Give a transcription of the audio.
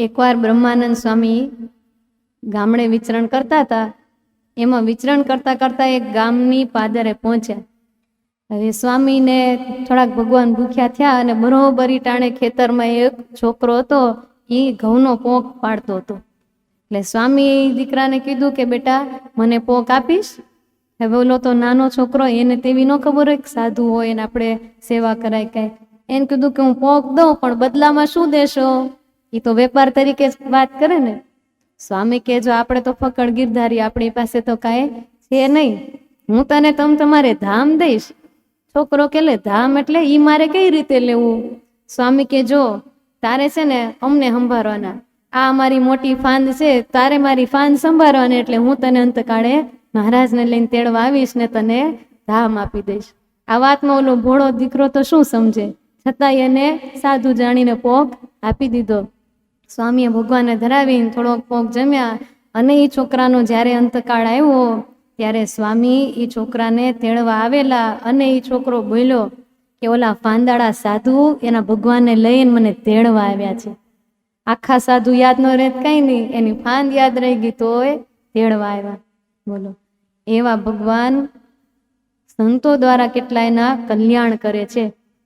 એકવાર બ્રહ્માનંદ સ્વામી ગામડે વિચરણ કરતા હતા. એમાં વિચરણ કરતા કરતા એક ગામની પાદરે પહોંચ્યા. હવે સ્વામીને થોડાક ભગવાન ભૂખ્યા થયા અને બરોબરી ટાણે ખેતરમાં એક છોકરો હતો, એ ઘઉંનો પોંક પાડતો હતો. એટલે સ્વામી દીકરાને કીધું કે, બેટા, મને પોંક આપીશ? હવે ઓલો તો, નાનો છોકરો, એને તેવી ન ખબર હોય સાધુ હોય ને આપણે સેવા કરાય કાંઈ. એને કીધું કે, હું પોંક દઉં, પણ બદલામાં શું દેશો? એ તો વેપાર તરીકે વાત કરે ને. સ્વામી કે, જો આપણે તો ફકડ ગીરધારી આપણી પાસે તો કાંઈ છે નહીં. હું તને તમ તમારે ધામ દઈશ. છોકરો કે લે ધામ એટલે ઈ મારે કઈ રીતે લેવું? સ્વામી કે, જો, તારે છે ને અમને સંભાળવાના. આ અમારી મોટી ફાંદ છે, તારે મારી ફાંદ સંભાળવાની એટલે હું તને અંતકાળે મહારાજને લઈને તેડવા આવીશ ને તને ધામ આપી દઈશ. આ વાતમાં ઓલો ભોળો દીકરો તો શું સમજે? છતાંય એને સાધુ જાણીને પોક આપી દીધો. સ્વામીએ ભગવાનને ધરાવીને થોડોક પોક જમ્યા અને એ છોકરાનો જ્યારે અંતકાળ આવ્યો, ત્યારે સ્વામી એ છોકરાને તેડવા આવેલા અને એ છોકરો બોલ્યો કે, ઓલા ફાંદાળા સાધુ એના ભગવાનને લઈને મને તેડવા આવ્યા છે. આખા સાધુ યાદ ન રહેત કંઈ નહીં, એની ફાંદ યાદ રહી ગઈ તોય તેડવા આવ્યા. બોલો. એવા ભગવાન સંતો દ્વારા કેટલાયના કલ્યાણ કરે છે.